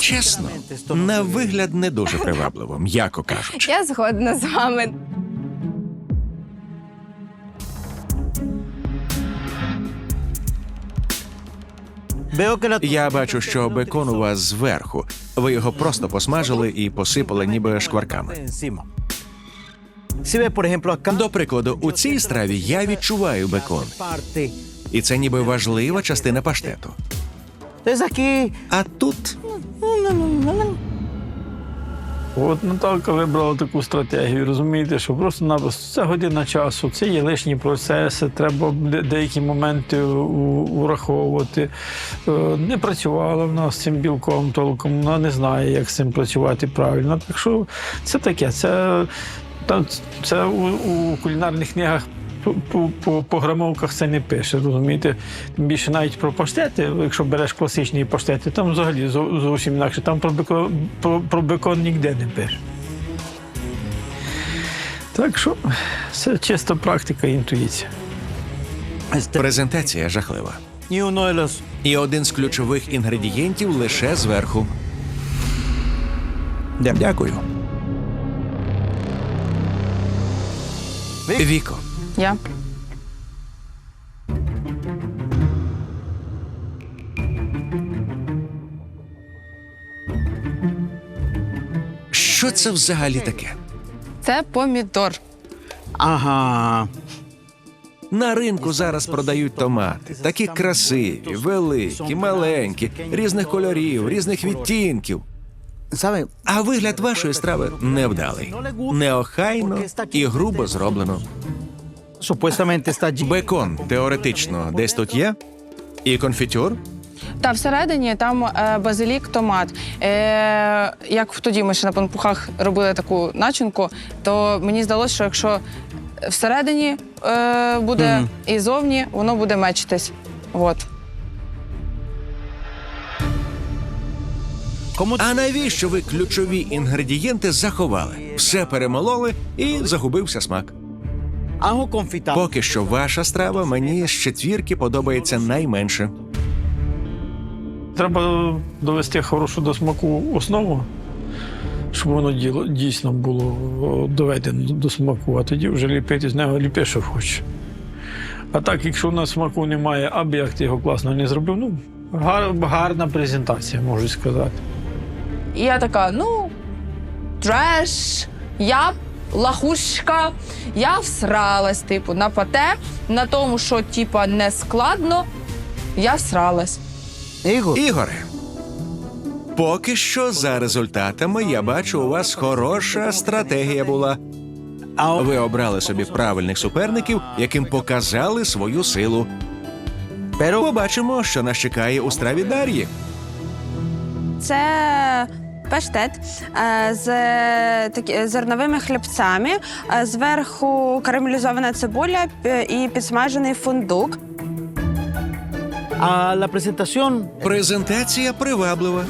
Чесно, на вигляд не дуже привабливо, м'яко кажучи. Я згодна з вами. Я бачу, що бекон у вас зверху. Ви його просто посмажили і посипали ніби шкварками. До прикладу, у цій страві я відчуваю бекон, і це ніби важлива частина паштету. А тут От Наталка вибрала таку стратегію. Розумієте, що просто-напросто це година часу, це є лишні процеси, треба деякі моменти ураховувати. Е, Не працювала в нас з цим білком толком, вона не знає, як з цим працювати правильно. Так що це таке. Це, це у, у кулінарних книгах. По, по, по, по грамовках це не пише, розумієте? Тим більше навіть про паштети, якщо береш класичні паштети, там взагалі зовсім інакше. Там про бекон, про, про бекон ніде не пише. Так що це чиста практика і інтуїція. Презентація жахлива. І один з ключових інгредієнтів лише зверху. Дякую. Віко, Я. що це взагалі таке? Це помідор. Ajá. На ринку зараз продають томати. Такі красиві, великі, маленькі, різних кольорів, різних відтінків. А вигляд вашої страви невдалий, неохайно і грубо зроблено. Supuestamente está allí. Бекон теоретично десь тут є, і конфітюр. Та всередині там е, базилік, томат. Е, як тоді ми ще на панпухах робили таку начинку, то мені здалося, що якщо всередині е, буде і зовні, воно буде мечитись. От. ¿Cómo? А навіщо ви ключові інгредієнти заховали? Все перемололи і загубився смак. Поки що ваша страва мені з четвірки подобається найменше. Треба довести хорошу до смаку основу, щоб воно діло, дійсно було доведено до- до смаку, а тоді вже ліпити з нього ліпи, що хочеш. А так, якщо у нас смаку немає, аби як ти його класно не зробив, ну, гар, гарна презентація, можу сказати. І я така: ну, треш, я лахушка, я всралась, типу, на пате, на тому, що типа не складно, я всралась. Igor. Ігоре, поки що за результатами я бачу, у вас хороша стратегія була. Ahora. Ви обрали собі правильних суперників, яким показали свою силу. Побачимо, що нас чекає у страві Дар'ї. Це паштет е, з зерновими хлібцями. Е, Зверху карамелізована цибуля і підсмажений фундук. А la presentación. Презентація приваблива.